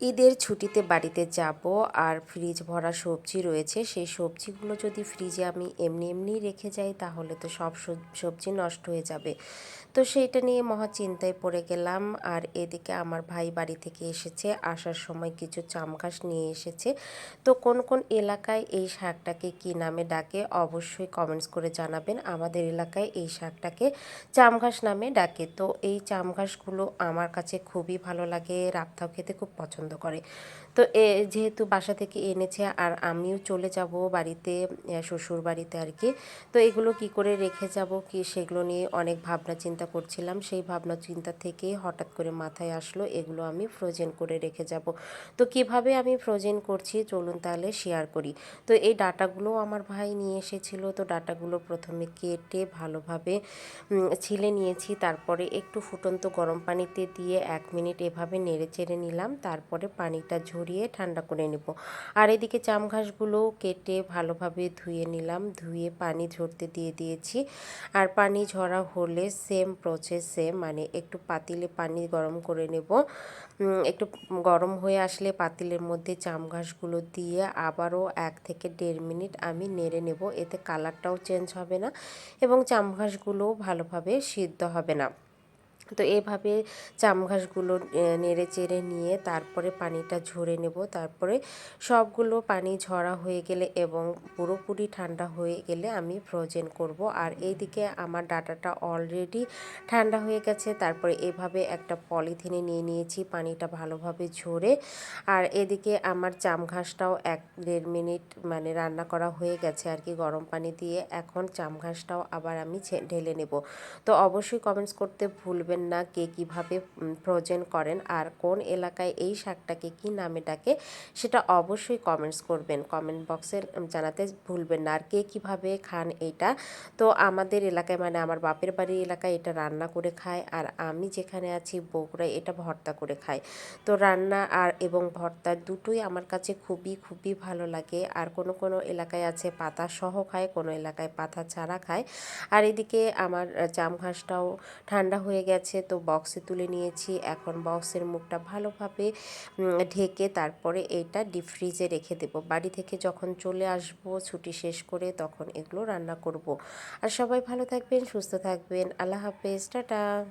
ঈদের ছুটিতে বাড়িতে যাব আর ফ্রিজ ভরা সবজি রয়েছে, সেই সবজিগুলো যদি ফ্রিজে আমি এমনি এমনি রেখে যাই, তাহলে তো সব সব- সবজি নষ্ট হয়ে যাবে। তো সেইটা নিয়ে মহা চিন্তায় পড়ে গেলাম। আর এদিকে আমার ভাই বাড়ি থেকে এসেছে, আসার সময় কিছু চাম ঘাস নিয়ে এসেছে। তো কোন কোন এলাকায় এই শাকটাকে কি নামে ডাকে, অবশ্যই কমেন্টস করে জানাবেন। আমাদের এলাকায় এই শাকটাকে চাম ঘাস নামে ডাকে। তো এই চাম ঘাসগুলো আমার কাছে খুবই ভালো লাগে রাবথাও খেতে খুব পছন্দ করে। তো এ যেহেতু বাসা থেকে এনেছে আর আমিও চলে যাব বাড়িতে শ্বশুর বাড়িতে আর কি, তো এগুলো কি করে রেখে যাব কি সেগুলো নিয়ে অনেক ভাবনা চিন্তা করছিলাম। সেই ভাবনা চিন্তা থেকেই হঠাৎ করে মাথায় আসলো এগুলো আমি ফ্রোজেন করে রেখে যাব। তো কীভাবে আমি ফ্রোজেন করছি চলুন তাহলে শেয়ার করি। তো এই ডাটাগুলো আমার ভাই নিয়ে এসেছিল, তো ডাটাগুলো প্রথমে কেটে ভালোভাবে ছিলে নিয়েছি। তারপরে একটু ফুটন্ত গরম পানিতে দিয়ে এক মিনিট এভাবে নেড়ে চেড়ে নিলাম। তারপরে পানিটা ঝরিয়ে ঠান্ডা করে নেব। আর এদিকে চাম ঘাসগুলো কেটে ভালোভাবে ধুয়ে নিলাম। ধুয়ে পানি ঝরতে দিয়ে দিয়েছি। আর পানি ঝরা হলে সেম প্রসেস মানে একটু পাতিলে পানি গরম করে নেব। একটু গরম হয়ে আসলে পাতিলের মধ্যে চাম ঘাসগুলো দিয়ে আবারও এক থেকে দেড় মিনিট আমি নেড়ে নেব। এতে কালারটাও চেঞ্জ হবে না এবং চাম ঘাসগুলোও ভালোভাবে সিদ্ধ হবে না। তো এভাবে চাম ঘাসগুলো নেড়ে চেড়ে নিয়ে তারপরে পানিটা ঝরে নেব। তারপরে সবগুলো পানি ঝরা হয়ে গেলে এবং পুরোপুরি ঠান্ডা হয়ে গেলে আমি ফ্রোজেন করব। আর এইদিকে আমার ডাটাটা অলরেডি ঠান্ডা হয়ে গেছে। তারপরে এভাবে একটা পলিথিনে নিয়ে নিয়েছি পানিটা ভালোভাবে ঝরে। আর এদিকে আমার চাম ঘাসটাও এক দেড় মিনিট মানে রান্না করা হয়ে গেছে আর কি গরম পানি দিয়ে। এখন চাম ঘাসটাও আবার আমি ঢেলে নেব। তো অবশ্যই কমেন্টস করতে ভুলবেন না কে কীভাবে ফ্রোজেন করেন আর কোন এলাকায় এই শাকটাকে, কি নামে ডাকে, সেটা অবশ্যই কমেন্টস করবেন। কমেন্ট বক্সে জানাতে ভুলবেন না। আর কে কীভাবে খান এটা তো আমাদের এলাকায় মানে আমার বাপের বাড়ির এলাকায় এটা রান্না করে খায় আর আমি যেখানে আছি, বগুড়ায় এটা ভর্তা করে খায়। তো রান্না আর, এবং ভর্তা দুটোই আমার কাছে খুবই খুবই ভালো লাগে। আর কোনো কোনো এলাকায় আছে, পাতা সহ খায়, কোনো এলাকায় পাতা ছাড়া খায়। আর এদিকে আমার জাম ঘাসটাও ঠান্ডা হয়ে গেছে। তো বক্সে তুলে নিয়েছি। এখন বক্সের মুখটা ভালোভাবে ঢেকে তারপরে এটা ডিপ ফ্রিজে রেখে দেব। বাড়ি থেকে যখন চলে আসব, ছুটি শেষ করে তখন এগুলো রান্না করব। আর সবাই ভালো থাকবেন, সুস্থ থাকবেন। আল্লাহ হাফেজ, টাটা।